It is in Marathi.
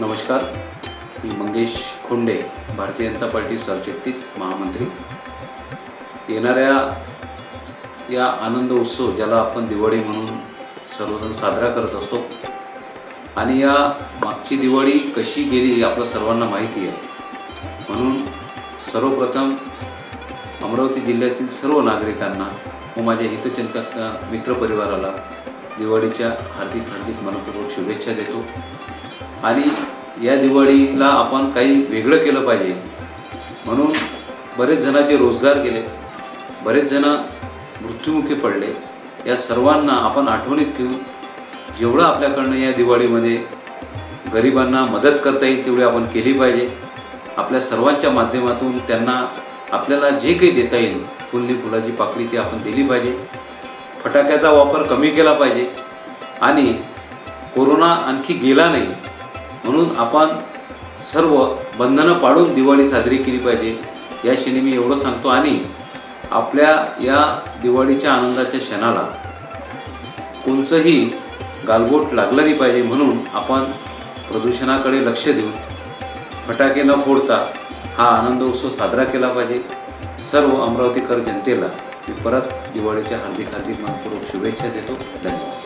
नमस्कार मी मंगेश खोंडे भारतीय जनता पार्टी सरचिटणीस महामंत्री. येणाऱ्या या आनंद उत्सव ज्याला आपण दिवाळी म्हणून सर्वजण साजरा करत असतो आणि या मागची दिवाळी कशी गेली आपल्या सर्वांना माहिती आहे. म्हणून सर्वप्रथम अमरावती जिल्ह्यातील सर्व नागरिकांना व माझ्या हितचिंतक मित्रपरिवाराला दिवाळीच्या हार्दिक हार्दिक मनपूर्वक शुभेच्छा देतो. आणि या दिवाळीला आपण काही वेगळं केलं पाहिजे. म्हणून बरेच जणांचे रोजगार गेले. बरेच जण मृत्युमुखी पडले. या सर्वांना आपण आठवणीत ठेवून जेवढं आपल्याकडनं या दिवाळीमध्ये गरिबांना मदत करता येईल तेवढी आपण केली पाहिजे. आपल्या सर्वांच्या माध्यमातून त्यांना आपल्याला जे काही देता येईल फुलनी फुलाची पाकळी ती आपण दिली पाहिजे. फटाक्याचा वापर कमी केला पाहिजे. आणि कोरोना आणखी गेला नाही म्हणून आपण सर्व बंधनं पाडून दिवाळी साजरी केली पाहिजे. या क्षणी मी एवढं सांगतो आणि आपल्या या दिवाळीच्या आनंदाच्या क्षणाला कोणचंही गालबोट लागलं नाही पाहिजे म्हणून आपण प्रदूषणाकडे लक्ष देऊन फटाके न फोडता हा आनंद उत्सव साजरा केला पाहिजे. सर्व अमरावतीकर जनतेला मी परत दिवाळीच्या हार्दिक हार्दिक मनपूर्वक शुभेच्छा देतो. धन्यवाद.